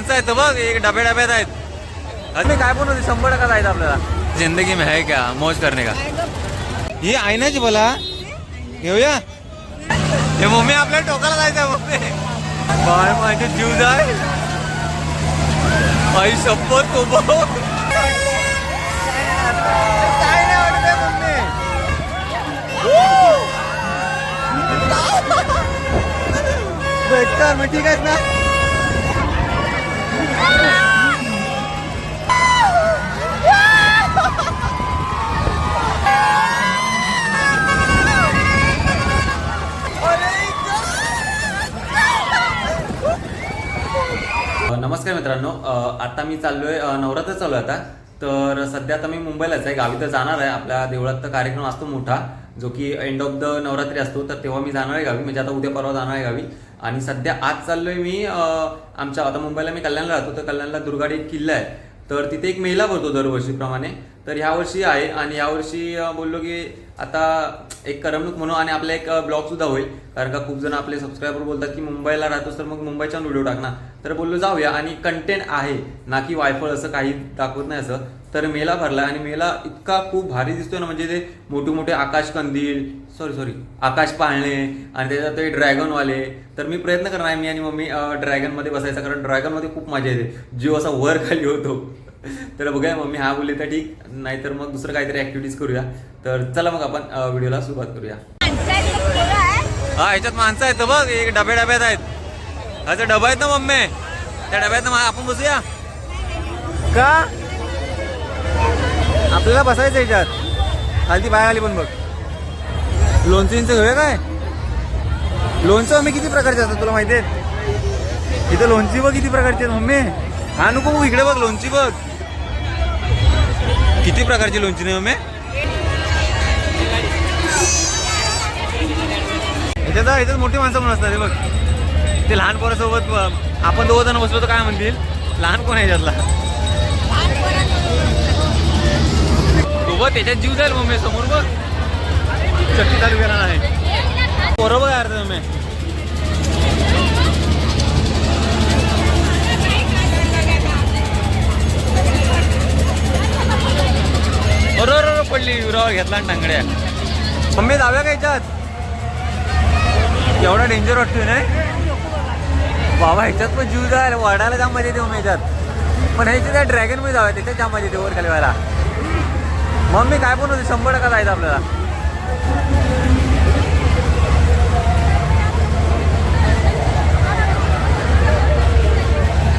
माणसं आहेत बघ एक डबे डब्यात आहेत. अरे काय पण होते शंभर टक्का जायचं आपल्याला. जिंदगी में है क्या? मौज करणे का. ही आयनाची बोला. घेऊया. हे मम्मी आपल्या टोकाला जायचं मम्मी. बाय माझे जीव जाय. आई शपथ तो बघ काय मग ठीक आहेत ना? नमस्कार मित्रांनो. आता मी चाललोय नवरात्र चालू आहे आता. तर सध्या आता मी मुंबईलाच आहे गावी तर जाणार आहे. आपल्या देवळात तर कार्यक्रम असतो मोठा जो की एंड ऑफ द नवरात्री असतो. तर तेव्हा मी जाणार आहे गावी. म्हणजे आता उद्या परवा जाणार आहे गावी. आणि सध्या आज चाललोय मी आमच्या आता मुंबईला मी कल्याणला राहतो तर कल्याणला दुर्गाडी एक किल्ला आहे. तर तिथे एक मेला भरतो दरवर्षीप्रमाणे. तर ह्यावर्षी आहे आणि यावर्षी बोललो की आता एक करमणूक म्हणून आणि आपला एक ब्लॉग सुद्धा होईल. कारण का खूप जण आपले सबस्क्रायबर बोलतात की मुंबईला राहतोस तर मग मुंबईच्या व्हिडिओ टाकणार तर बोललो जाऊया आणि कंटेंट आहे. ना की वायफळ असं काही दाखवत नाही असं. तर मेला भरला आणि मेला इतका खूप भारी दिसतोय ना म्हणजे ते मोठे मोठे आकाश कंदील सॉरी सॉरी आकाश पाळणे आणि त्याच्यात ते ड्रॅगनवाले तर मी प्रयत्न करणार आहे मी आणि मम्मी ड्रॅगनमध्ये बसायचा कारण ड्रॅगनमध्ये खूप मजा येते. जीव असा वर खाली होतो. तर बघूया मम्मी हा बोलले तर ठीक नाहीतर मग दुसरं काहीतरी ऍक्टिव्हिटीज करूया. तर चला मग आपण व्हिडिओला सुरुवात करूया. हा ह्याच्यात माणसं आहेत बघ एक डबे डब्यात आहेत अच्छा डबा आहेत ना मम्मी? त्या डब्यात आपण बसूया. का? आपल्याला बसायचं याच्यात. खालती बाहेर आली पण बघ. लोणचं घेऊया काय? लोणचं मम्मी किती प्रकारचे असतात तुला माहिती आहे? इथं लोणची बघ किती प्रकारची आहेत मम्मी. हा नको बघ इकडे बघ लोणची बघ. किती प्रकारची लोणची नाही मम्मी? तर इथं मोठी माणसं पण असतात बघ. ते लहान पोरासोबत आपण दोघं जण बसलो तर काय म्हणतील? लहान कोण आहे याच्यातला सोबत त्याच्यात जीव जाईल मम्मी समोर बघ. चक्की चालू केला नाही बरोबर यार तुम्ही. बरोबर पडली विरावर घेतला आणि टांगड्या. मम्मी जाऊया का ह्याच्यात एवढा डेंजर वाटतोय नाही? बाबा ह्याच्यात पण जीव जायला वाढायला जाम मजा येते मम्मी ह्याच्यात पण ह्याच्या त्या ड्रॅगनमध्ये जाऊया त्याच्यात जाम मजा येते वर खाली व्हायला. मम्मी काय पण होते शंभर टक्का जायचं आपल्याला.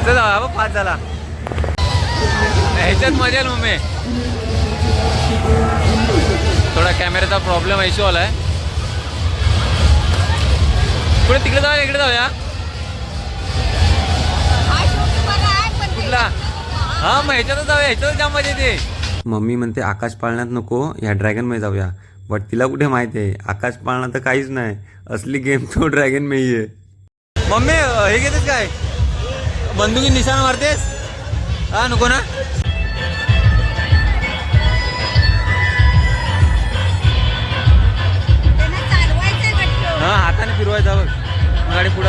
चल जाऊया बघ पाच झाला. ह्याच्यात मजा येईल मम्मी. थोडा कॅमेऱ्याचा प्रॉब्लेम इश्यू आलाय. पुढे तिकडे जाऊया इकडे जाऊया. कुठला? हा मग ह्याच्यातच जाऊया ह्याच्यातच जाम मजा येते. मम्मी म्हणते आकाश पाळण्यात नको ह्या ड्रॅगनमध्ये जाऊया. बट तिला कुठे माहिती आहे? आकाश पाळणा तर काहीच नाही. असली गेम तो ड्रॅगन में ही आहे मम्मी हे घेतेस काय? बंदुकी निशाणा मारतेस? हा नको ना? हा हाताने फिरवायचा बघ. गाडी पुढे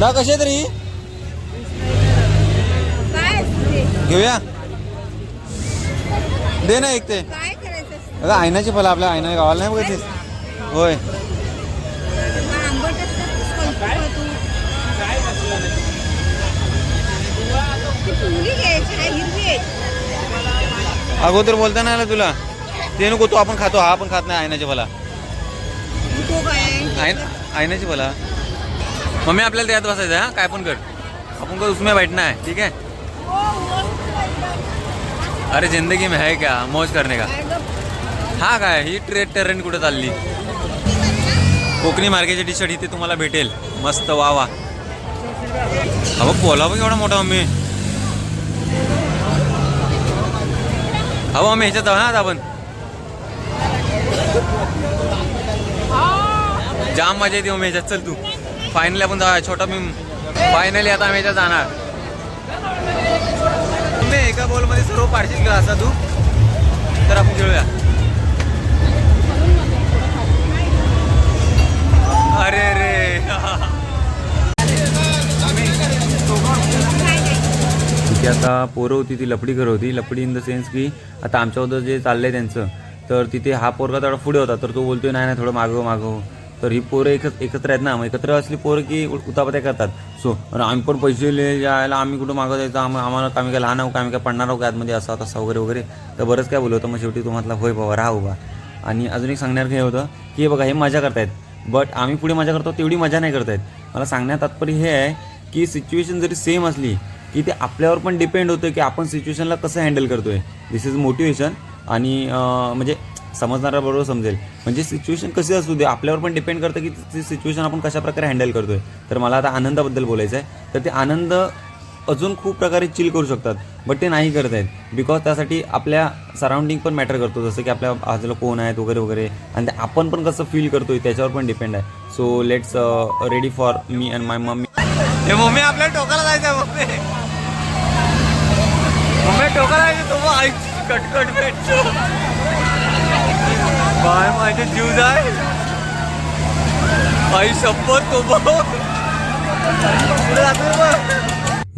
ना कशी तरी? घेऊया. दे ना एक ते. अगं आयनाची फळं आपल्या आयना गावाला नाही बघतीस होय. अगोदर बोलता नाही आलं तुला? ते नको तू आपण खातो हा आपण खात नाही आयनाची आय आयनाची फळा मम्मी आपल्याला त्यात बसायचं हा? काय पण कर. आपण कर उसमें बैठना है ठीक है अरे जिंदगी में है क्या? मौज करने का. हा काय? ही ट्रेड ट्रेन कुठं चालली? कोकणी मार्गेची टी शर्ट इथे तुम्हाला भेटेल. मस्त वा वा अहो पोला एवढा मोठा मम्मी. अहो मम्मी ह्याच्यात जाऊ ना आता आपण. जाम मजा येते मम्मी ह्याच्यात. चल तू. फायनली आपण जाऊया. छोटा मी फायनली आता आम्ही ह्याच्यात जाणार. तुम्ही एका बॉलमध्ये सर्व पाडशील का असा तू तर आपण खेळूया. अरे रे. आता पोरं होती ती लपडी घर होती. लपडी इन द सेन्स की आता आमच्याबद्दल जे चाललंय त्यांचं तर तिथे हा पोरगा थोडा पुढे होता तर तो बोलतोय नाही नाही थोडं मागव मागव हो. तर ही पोरं एकत्र एकत्र आहेत ना. मग एकत्र असली पोरं की उतापत्या करतात. सो आम्ही पण पैसे दिले यायला आम्ही कुठं मागत यायचं आम आम्हाला कामी काय लहान आहोत कामी आम्ही काय पडणार आहोत का आतमध्ये असा तसा वगैरे वगैरे? तर बरंच काय बोलवतं मग शेवटी तो म्हटला होय बाबा राहा उभा. आणि अजून एक सांगण्यासारखं हे होतं की हे बघा हे मजा करतायत. बट आम्ही पुढे मजा करतो तेवढी मजा नाही करतायत. मला सांगण्यात तात्पर्य हे आहे की सिच्युएशन जरी सेम असली की ते आपल्यावर पण डिपेंड होतं की आपण सिच्युएशनला कसं हँडल करतोय. दिस इज मोटिवेशन आणि म्हणजे समजणारा बरोबर समजेल. म्हणजे सिच्युएशन कशी असू दे आपल्यावर पण डिपेंड करतं की ती सिच्युएशन आपण कशा प्रकारे हँडल करतोय. तर मला आता आनंदाबद्दल बोलायचं आहे. तर ते आनंद अजून खूप प्रकारे चिल करू शकतात बट ते नाही करत आहेत बिकॉज त्यासाठी आपल्या सराउंडिंग पण मॅटर करतो. जसं की आपल्या बाजूला कोण आहेत वगैरे वगैरे. आणि ते आपण पण कसं फील करतोय त्याच्यावर पण डिपेंड आहे. So let's ready for me and my mummy हे मम्मी आपल्या टोकाला जायचं मम्मी मम्मी टोकाला जायचं तो कटकट भेटतो. बाय माझे जीव जाय. आई शपथ तो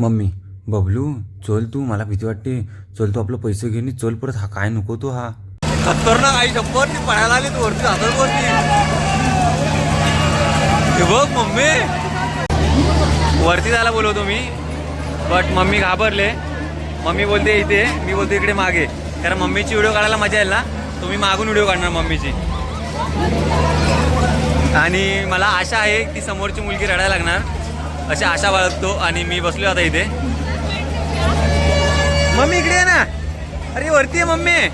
मम्मी बबलू चल तू मला भीती वाटते. चल तू आपलं पैसे घेऊन ये, चल परत हा काय नको तो हा. खतरनाक आई शपथ ती पळायला आली तू वरती हातात वरती. हे बघ मम्मी. वरती जायला बोलवतो मी बट मम्मी घाबरले. मम्मी बोलते इथे मी बोलते इकडे मागे. कारण मम्मीची व्हिडिओ काढायला मजा येईल ना. तुम्ही मागून व्हिडिओ काढणार मम्मीची. आणि मला आशा आहे की समोरची मुलगी रडायला लागणार. अशी आशा बाळगतो आणि मी बसलो आता इथे. मम्मी इकडे आहे ना. अरे वरती आहे मम्मी.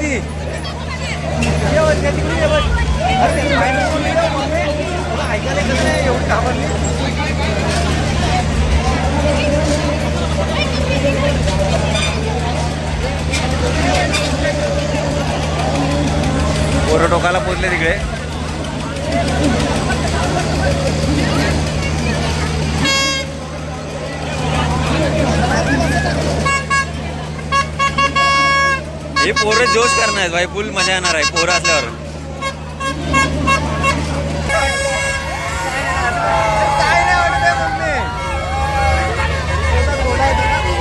ती. ये वरती आहे, तिकडे ये बघ. अरे, ती बाहेर निघून गेली आहे, मम्मी. तुला ऐकायला येत नाही, एवढी घाबरली. पोरं टोकाला पोचले तिकडे. हे पोरं जोश करणार आहेत भाई फुल मजा येणार आहे पोरं असल्यावर. काय नाही वाटत आहे मम्मी बेकार मी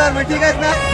ठीक आहेत ना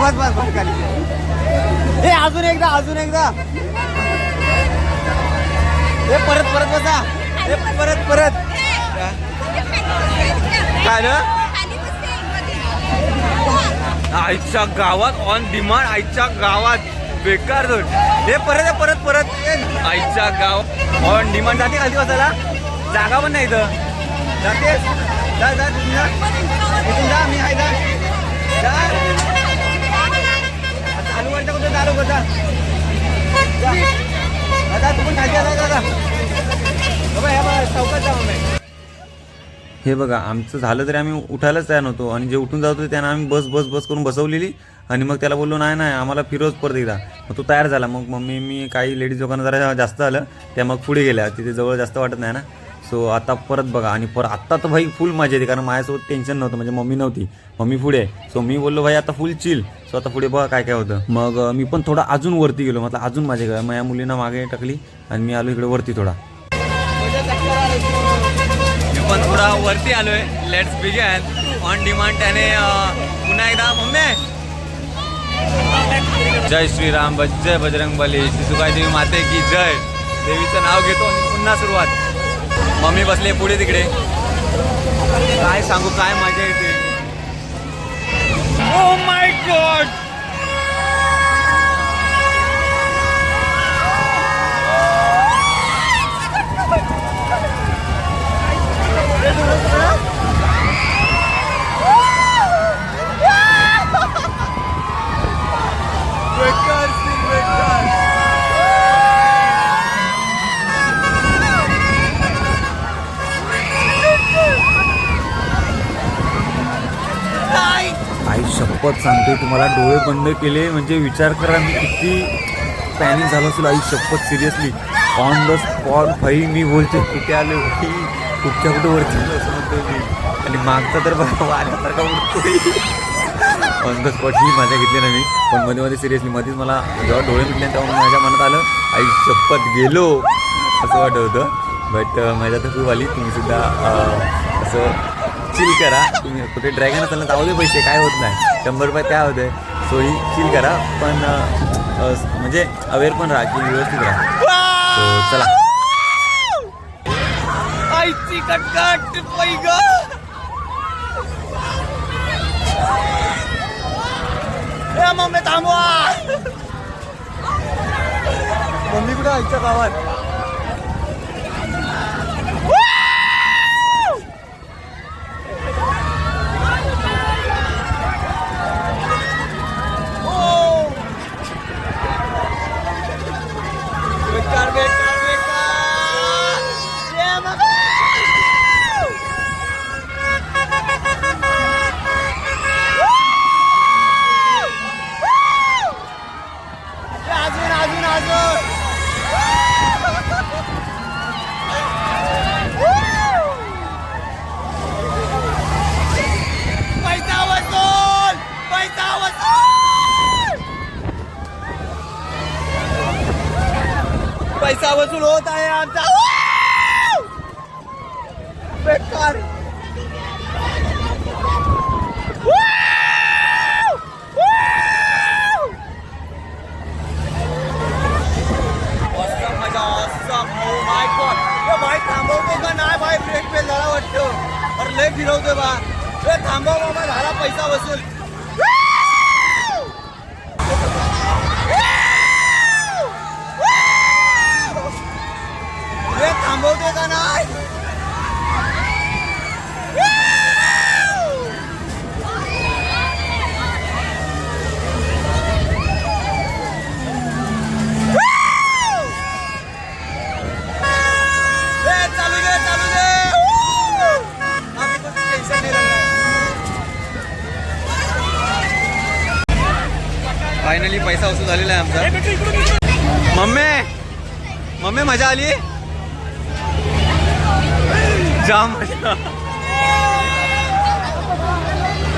बस बस बस खाली. हे अजून एकदा अजून एकदा. हे परत परत बसा. हे परत परत. काय ना आईच्या गावात ऑन डिमांड आईच्या गावात बेकार दोन हे परत परत परत. आईच्या गाव ऑन डिमांड जाते खाली बसायला. जागा पण नाही इथं. जा जा तिथून जा तिथून जा मी आहे जा जा चालू कुठं चालू दादा तू पण खाली जा बाबा हे बघा चौकात जा मग हे बघा आमचं झालं तरी आम्ही उठायलाच तयार नव्हतो. आणि जे उठून जात होते त्यांना आम्ही बस बस बस करून बसवलेली. आणि मग त्याला बोललो नाही नाही आम्हाला फिरोज परत एकदा. मग तो तयार झाला. मग मम्मी मी काही लेडीज लोकांना जरा जास्त आलं. त्या मग पुढे गेल्या. तिथे जवळ जास्त वाटत नाही ना. सो आता परत बघा. आणि परत आत्ता तर भाई फुल मजा येते. कारण माझ्यासोबत टेन्शन नव्हतं. म्हणजे मम्मी नव्हती. मम्मी पुढे. सो मी बोललो भाई आता फुल चिल सो आता पुढे बघा काय काय होतं. मग मी पण थोडा अजून वरती गेलो. म्हटलं अजून माझ्या घर माझ्या मुलींना मागे टाकली. आणि मी आलो इकडे वरती थोडा. मी पण थोडा वरती आलोय. लेट्स बिगन ऑन डिमांड त्याने पुन्हा एकदा मम्मी! जय श्रीराम ब- जय बजरंग बली शिसुकाई देवी माते की जय. देवीचं नाव घेतो आणि पुन्हा सुरुवात. मम्मी बसले पुढे तिकडे. काय सांगू काय मजा येते. ओ माय गॉड बेकार सीन बेकार आई शपथ सांगते तुम्हाला डोळे बंद केले म्हणजे विचार करा मी किती पॅनिक झालो असेल आई शपथ सिरियसली ऑन द स्पॉट भाई मी बोलते कुठे आले होती कुठच्या कुठे वरती? असं म्हणतो मी. आणि मागचा तर बघा वाऱ्यासारखा उडतोय. ऑन द स्पॉट ही मजा घेतली ना मी. पण मध्ये मध्ये सिरियसली मध्येच मला जेव्हा डोळे मिटले तेव्हा माझ्या मनात आलं आई शपथ गेलो. असं वाटत होतं. बट मजा तर खूप आली. तुम्ही सुद्धा असं चिल करा. तुम्ही कुठे ड्रॅगन असेल ना जाऊ दे पैसे काय होत नाही. शंभर रुपये काय होते. सो ही चिल करा पण म्हणजे अवेअर पण राहा की व्यवस्थित राहा. चला. मम्मी थांबवा. मम्मी कुठं आईच्या गावात बेकार बेकार बेकार ये मम्मी अजून अजून अजून पैसा वसूल पैसा वसूल पैसा वसूल होत आहे आमचा. बेकार. मजा awesome. Oh भाई थांबवतो का नाही भाई? ब्रेक फेल झाला वाटतं. अरे लय फिरवतोय बा. ए थांबव बाबा झाला पैसा वसूल. ए थांबवतोय का नाही? फायनली पैसा वसूल झालेला आहे आमचा. मम्मी मम्मी मजा आली? जाम. मजा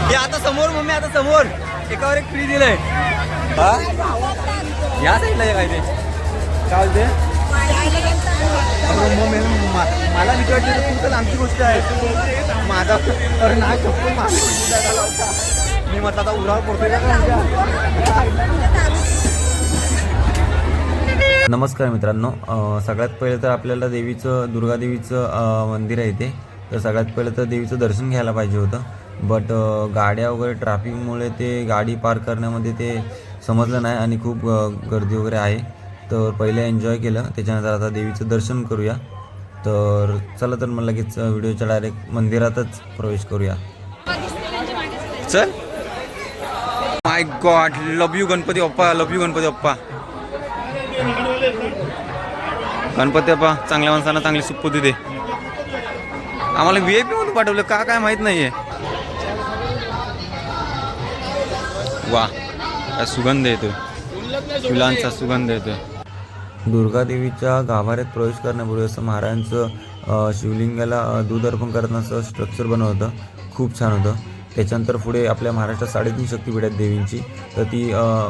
हे आता समोर मम्मी आता समोर. एकावर एक फ्री दिलंय. हा? या साईडला आहे काय ते. काय मला तर तू तर आमची गोष्ट आहे. माझा अरे नाही चप्पल माझी. मी म्हटलं आता उरावर पडतोय का? नमस्कार मित्रांनो. सगळ्यात पहिलं तर आपल्याला देवीचं दुर्गादेवीचं मंदिर आहे ते. तर सगळ्यात पहिलं तर देवीचं दर्शन घ्यायला पाहिजे होतं. बट गाड्या वगैरे ट्रॅफिकमुळे ते गाडी पार्क करण्यामध्ये ते समजलं नाही आणि खूप गर्दी वगैरे आहे. तर पहिले एन्जॉय केलं. त्याच्यानंतर आता देवीचं दर्शन करूया. तर चला तर मग लगेच व्हिडिओच्या डायरेक्ट मंदिरातच प्रवेश करूया. चल. My God love you Ganpati Bappa love you Ganpati Bappa Ganpati Bappa चांगल्या माणसांना चांगली सुखपुती दे. आम्हाला व्ही आय पी पाठवलं का काय माहीत आहे वा काय सुगंध येतो फुलांचा सुगंध येतो दुर्गादेवीच्या गाभाऱ्यात प्रवेश करण्यापूर्वी असं महाराजांचं शिवलिंगाला दूध अर्पण करण्याचं स्ट्रक्चर बनवलं होतं. खूप छान होतं. त्याच्यानंतर पुढे आपल्या महाराष्ट्रात साडेतीन शक्तीपीठ आहेत देवींची तर ती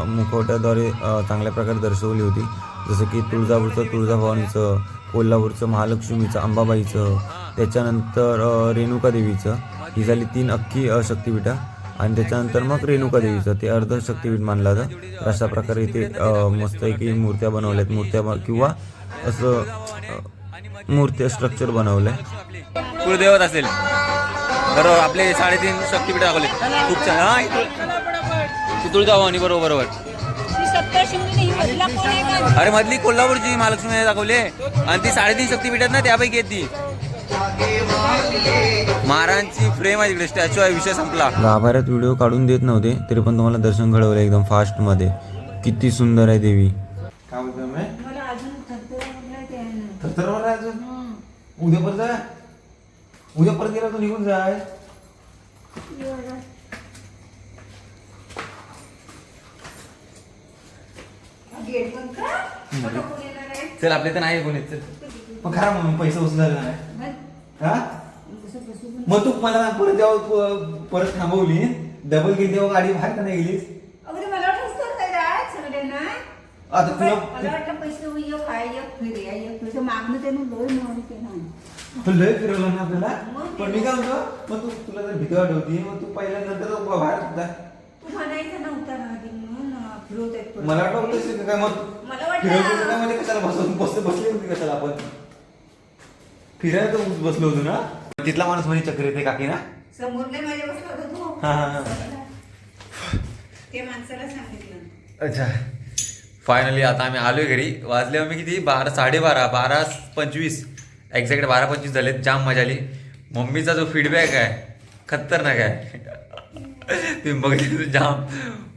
मुखवट्याद्वारे चांगल्या प्रकारे दर्शवली होती. जसं की तुळजापूरचं तुळजाभवानीचं कोल्हापूरचं महालक्ष्मीचं अंबाबाईचं त्याच्यानंतर रेणुका देवीचं ही झाली तीन अख्खी शक्तिपीठं. आणि त्याच्यानंतर मग रेणुका देवीचं ते अर्ध शक्तिपीठ मानलं जातं. तर अशा प्रकारे इथे मस्तपैकी मूर्त्या बनवल्यात. मूर्त्या किंवा असं अ, मूर्त्या स्ट्रक्चर बनवलं आहे कुलदैवत असेल. बरोबर आपले साडेतीन शक्तीपीठ दाखवले खूप छान. तुळजाभवानी बरोबर बरोबर. अरे मधली कोल्हापूरची महालक्ष्मी दाखवली. आणि ती साडेतीन शक्तीपीठ आहेत ना त्यापैकी आहेत ती. महाराजांची फ्रेम आहे तिकडे स्टॅच्यू आहे विषय संपला. गाभाऱ्यात व्हिडिओ काढून देत नव्हते तरी पण तुम्हाला दर्शन घडवलं एकदम फास्टमध्ये किती सुंदर आहे देवी. काय उद्या परत जा. उद्या परत गेला तू निघून जाय. गेट बंद का? कुठं कोण येणार आहे? चल आपले तर नाही कोणी चल मग खरा मग पैसे झाले नाही बंद. हा बसू. मग तू मला परत जेव्हा प- परत थांबवली डबल गेली तेव्हा गाडी बाहेर का नाही गेलीस अगं ते मला सगळ्यांना. आता तुला मला वाटलं पैसे होई, एक आहे, एक फिर आहे, एक फिर. ते मागणं त्यानं लय केलं. तू लय फिरवलं ना आपल्याला मग पण मी काय म्हणतो मग तू तुला जर भीती वाटवती मग तू पहिल्यानंतर बाहेर जा. तू म्हणायचं नव्हता ना म्हणून फिरवत आहेत परत. मला वाटलं होतं काय मग मला वाटलं- फिरवतो काय म्हणजे कशाला बसलो बस बसली होती कशाला आपण? फिरायला तर बसलो होतो ना? तिथला माणूस म्हणे चक्र येते काकी ना? समोर नाही माझ्या बसला होता तू. हा हा हा. ते माणसाला सांगितलं. अच्छा. फायनली आता आम्ही आलोय घरी. वाजले आम्ही किती? बारा साडेबारा बारा पंचवीस. एक्झॅक्ट बारा पंचवीस झालेत. जाम मजा आली. मम्मीचा जो फीडबॅक आहे खतरनाक आहे. तुम्ही बघितलं जाम.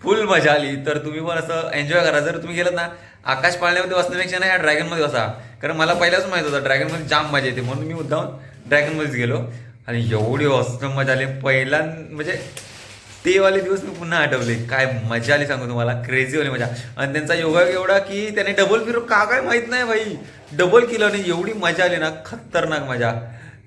फुल मजा आली. तर तुम्ही पण असं एन्जॉय करा. जर तुम्ही गेलात ना आकाश पाळण्यामध्ये बसण्यापेक्षा ना या ड्रॅगनमध्ये बसा. कारण मला पहिल्याच माहीत होतं ड्रॅगनमध्ये जाम मजा येते. म्हणून मी मुद्दाम ड्रॅगनमध्येच गेलो. आणि एवढी असं मजा आली. पहिला म्हणजे ते वाले दिवस मी पुन्हा आठवले. काय मजा आली सांगू तुम्हाला. क्रेझी वाली मजा. आणि त्यांचा योगा एवढा की त्याने डबल फिरो का काय माहीत नाही भाई डबल केलं आणि एवढी मजा आली ना. खतरनाक मजा.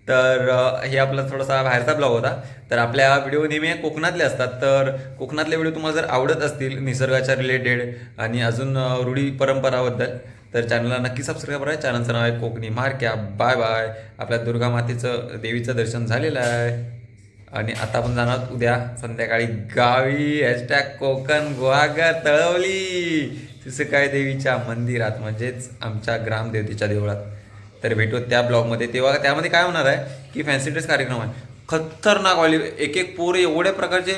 तर हे आपला थोडासा बाहेरचा ब्लॉग होता. तर आपल्या व्हिडिओ नेहमी कोकणातले असतात. तर कोकणातले व्हिडिओ तुम्हाला जर आवडत असतील निसर्गाच्या रिलेटेड आणि अजून रूढी परंपराबद्दल तर चॅनलला नक्की सबस्क्राईब करा. चॅनलचं नाव आहे कोकणी मारक्या. बाय बाय आपल्या दुर्गा मातेचं देवीचं दर्शन झालेलं आहे. आणि आता आपण जाणार उद्या संध्याकाळी गावी. हॅशटॅग कोकण गुहागर तळवली. काय देवीच्या मंदिरात म्हणजेच आमच्या ग्रामदेवतेच्या देवळात. तर भेटू त्या ब्लॉगमध्ये. तेव्हा त्यामध्ये काय होणार आहे की फॅन्सी ड्रेस कार्यक्रम आहे. खतरनाक वाली एक एक पोरे एवढ्या प्रकारचे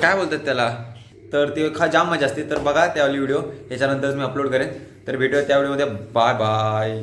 काय बोलतात त्याला? तर ते खा जाम मजा असते. तर बघा त्यावाली व्हिडिओ याच्यानंतरच मी अपलोड करेन. तर भेटूया त्या व्हिडिओमध्ये बाय बाय